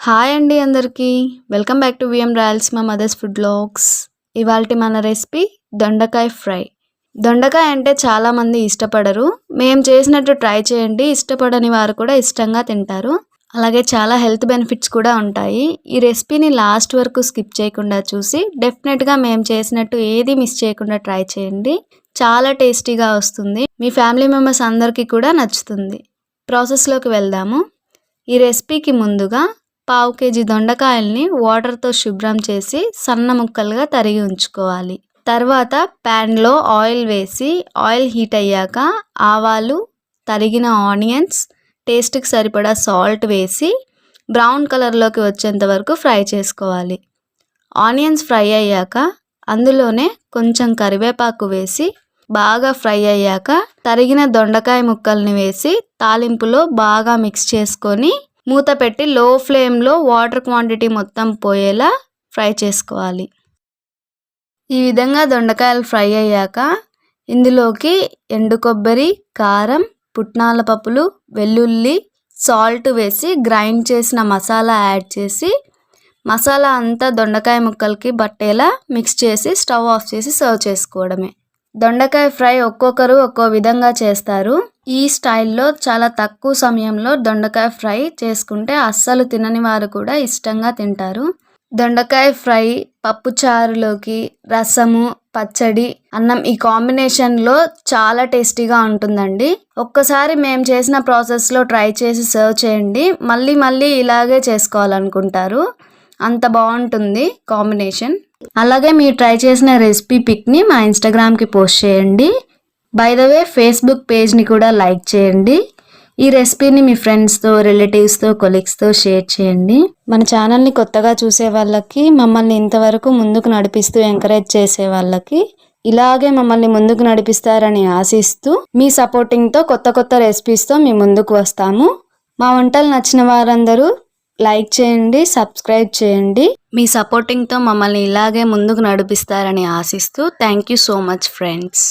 Hi అండి అందరికీ. Welcome back to VM Royals మా మదర్స్ ఫుడ్ బ్లాగ్స్ ఇవాళ మన రెసిపీ దొండకాయ ఫ్రై. దొండకాయ అంటే చాలామంది ఇష్టపడరు. మేము చేసినట్టు ట్రై చేయండి. ఇష్టపడని వారు కూడా ఇష్టంగా తింటారు. అలాగే చాలా హెల్త్ బెనిఫిట్స్ కూడా ఉంటాయి. ఈ రెసిపీని లాస్ట్ వరకు స్కిప్ చేయకుండా చూసి డెఫినెట్గా మేము చేసినట్టు ఏది మిస్ చేయకుండా ట్రై చేయండి. చాలా టేస్టీగా వస్తుంది. మీ ఫ్యామిలీ మెంబర్స్ అందరికీ కూడా నచ్చుతుంది. ప్రాసెస్లోకి వెళ్దాము. ఈ రెసిపీకి ముందుగా పావు కేజీ దొండకాయల్ని వాటర్తో శుభ్రం చేసి సన్న ముక్కలుగా తరిగి ఉంచుకోవాలి. తర్వాత ప్యాన్లో ఆయిల్ వేసి ఆయిల్ హీట్ అయ్యాక ఆవాలు తరిగిన ఆనియన్స్ టేస్ట్కి సరిపడా సాల్ట్ వేసి బ్రౌన్ కలర్లోకి వచ్చేంత వరకు ఫ్రై చేసుకోవాలి. ఆనియన్స్ ఫ్రై అయ్యాక అందులోనే కొంచెం కరివేపాకు వేసి బాగా ఫ్రై అయ్యాక తరిగిన దొండకాయ ముక్కల్ని వేసి తాలింపులో బాగా మిక్స్ చేసుకొని మూత పెట్టి లో ఫ్లేమ్లో వాటర్ క్వాంటిటీ మొత్తం పోయేలా ఫ్రై చేసుకోవాలి. ఈ విధంగా దొండకాయలు ఫ్రై అయ్యాక ఇందులోకి ఎండు కొబ్బరి కారం పుట్నాల పప్పులు వెల్లుల్లి సాల్ట్ వేసి గ్రైండ్ చేసిన మసాలా యాడ్ చేసి మసాలా అంతా దొండకాయ ముక్కలకి బట్టేలా మిక్స్ చేసి స్టవ్ ఆఫ్ చేసి సర్వ్ చేసుకోవడమే. దొండకాయ ఫ్రై ఒక్కొక్కరు ఒక్కో విధంగా చేస్తారు. ఈ స్టైల్లో చాలా తక్కువ సమయంలో దొండకాయ ఫ్రై చేసుకుంటే అస్సలు తినని వారు కూడా ఇష్టంగా తింటారు. దొండకాయ ఫ్రై పప్పుచారులోకి రసము పచ్చడి అన్నం ఈ కాంబినేషన్లో చాలా టేస్టీగా ఉంటుందండి. ఒక్కసారి మేము చేసిన ప్రాసెస్లో ట్రై చేసి సర్వ్ చేయండి. మళ్ళీ మళ్ళీ ఇలాగే చేసుకోవాలనుకుంటారు. అంత బాగుంటుంది కాంబినేషన్. అలాగే మీరు ట్రై చేసిన రెసిపీ పిక్ని మా ఇన్స్టాగ్రామ్కి పోస్ట్ చేయండి. బై ద వే ఫేస్బుక్ పేజ్ని కూడా లైక్ చేయండి. ఈ రెసిపీని మీ ఫ్రెండ్స్తో రిలేటివ్స్తో కొలీగ్స్తో షేర్ చేయండి. మన ఛానల్ని కొత్తగా చూసే వాళ్ళకి మమ్మల్ని ఇంతవరకు ముందుకు నడిపిస్తూ ఎంకరేజ్ చేసే వాళ్ళకి ఇలాగే మమ్మల్ని ముందుకు నడిపిస్తారని ఆశిస్తూ మీ సపోర్టింగ్తో కొత్త కొత్త రెసిపీస్తో మీ ముందుకు వస్తాము. మా వంటలు నచ్చిన వారందరూ లైక్ చేయండి సబ్స్క్రైబ్ చేయండి. మీ సపోర్టింగ్తో మమ్మల్ని ఇలాగే ముందుకు నడిపిస్తారని ఆశిస్తూ thank you so much friends